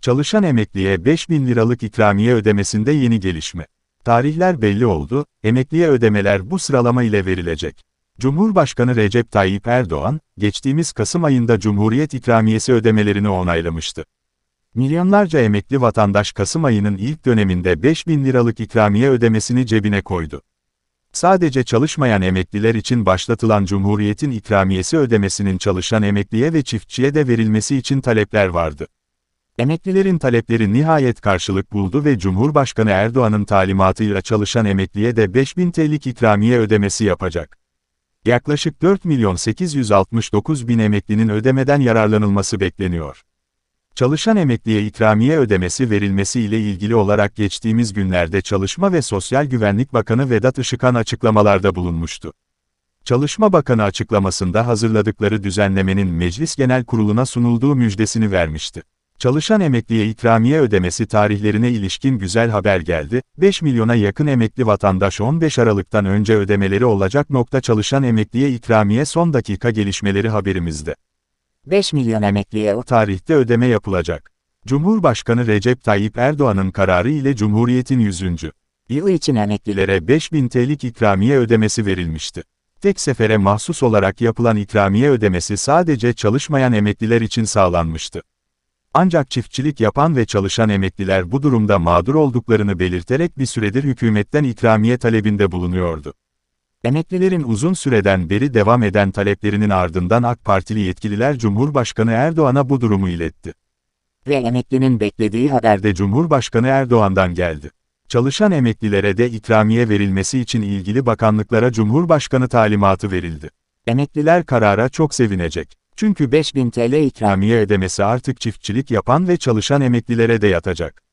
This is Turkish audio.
Çalışan emekliye 5000 liralık ikramiye ödemesinde yeni gelişme. Tarihler belli oldu, emekliye ödemeler bu sıralama ile verilecek. Cumhurbaşkanı Recep Tayyip Erdoğan, geçtiğimiz Kasım ayında Cumhuriyet ikramiyesi ödemelerini onaylamıştı. Milyonlarca emekli vatandaş Kasım ayının ilk döneminde 5000 liralık ikramiye ödemesini cebine koydu. Sadece çalışmayan emekliler için başlatılan Cumhuriyet'in ikramiyesi ödemesinin çalışan emekliye ve çiftçiye de verilmesi için talepler vardı. Emeklilerin talepleri nihayet karşılık buldu ve Cumhurbaşkanı Erdoğan'ın talimatıyla çalışan emekliye de 5000 TL'lik ikramiye ödemesi yapacak. Yaklaşık 4 milyon 869 bin emeklinin ödemeden yararlanılması bekleniyor. Çalışan emekliye ikramiye ödemesi verilmesi ile ilgili olarak geçtiğimiz günlerde Çalışma ve Sosyal Güvenlik Bakanı Vedat Işıkhan açıklamalarda bulunmuştu. Çalışma Bakanı açıklamasında hazırladıkları düzenlemenin Meclis Genel Kurulu'na sunulduğu müjdesini vermişti. Çalışan emekliye ikramiye ödemesi tarihlerine ilişkin güzel haber geldi, 5 milyona yakın emekli vatandaş 15 Aralık'tan önce ödemeleri olacak nokta çalışan emekliye ikramiye son dakika gelişmeleri haberimizde. 5 milyon emekliye O tarihte ödeme yapılacak. Cumhurbaşkanı Recep Tayyip Erdoğan'ın kararı ile Cumhuriyet'in 100. yılı için emeklilere emeklilere 5000 TL'lik ikramiye ödemesi verilmişti. Tek sefere mahsus olarak yapılan ikramiye ödemesi sadece çalışmayan emekliler için sağlanmıştı. Ancak çiftçilik yapan ve çalışan emekliler bu durumda mağdur olduklarını belirterek bir süredir hükümetten ikramiye talebinde bulunuyordu. Emeklilerin uzun süreden beri devam eden taleplerinin ardından AK Partili yetkililer Cumhurbaşkanı Erdoğan'a bu durumu iletti. ve emeklinin beklediği haber Haberde Cumhurbaşkanı Erdoğan'dan geldi. Çalışan emeklilere de ikramiye verilmesi için ilgili bakanlıklara Cumhurbaşkanı talimatı verildi. Emekliler karara çok sevinecek. Çünkü 5000 TL ikram ikramiye ödemesi artık çiftçilik yapan ve çalışan emeklilere de yatacak.